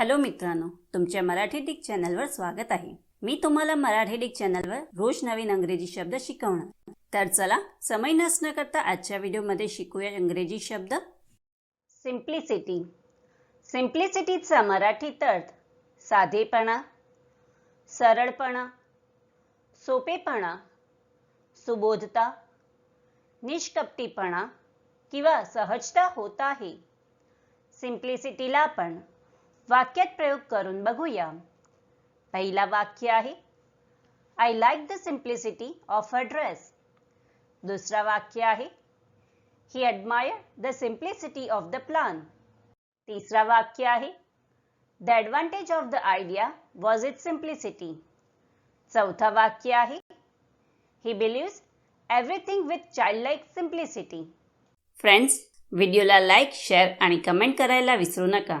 Hello मित्रांनो तुमच्या Marathi Dick चॅनलवर स्वागत आहे. मी तुम्हाला मराठी डिक चॅनलवर रोज नवीन अंग्रेजी शब्द शिकवणार. तर चला समय नसणं करता आजच्या व्हिडिओमध्ये शिकूया इंग्रजी शब्द. सिम्प्लिसिटी सिम्प्लिसिटीचा मराठीत अर्थ साधेपणा सरळपणा सोपेपणा सुबोधता निष्कपटीपणा किंवा सहजता होत आहे. सिम्प्लिसिटीला आपण वाक्यात प्रयोग करून बघूया. पहिला वाक्य आहे I like the simplicity of a dress दुसरा वाक्य आहे he admire the simplicity of the plan तिसरा वाक्य आहे the advantage of the idea was it simplicity चौथा वाक्य आहे he believes everything with child like simplicity friends व्हिडिओला लाईक शेअर आणि कमेंट करायला विसरू नका.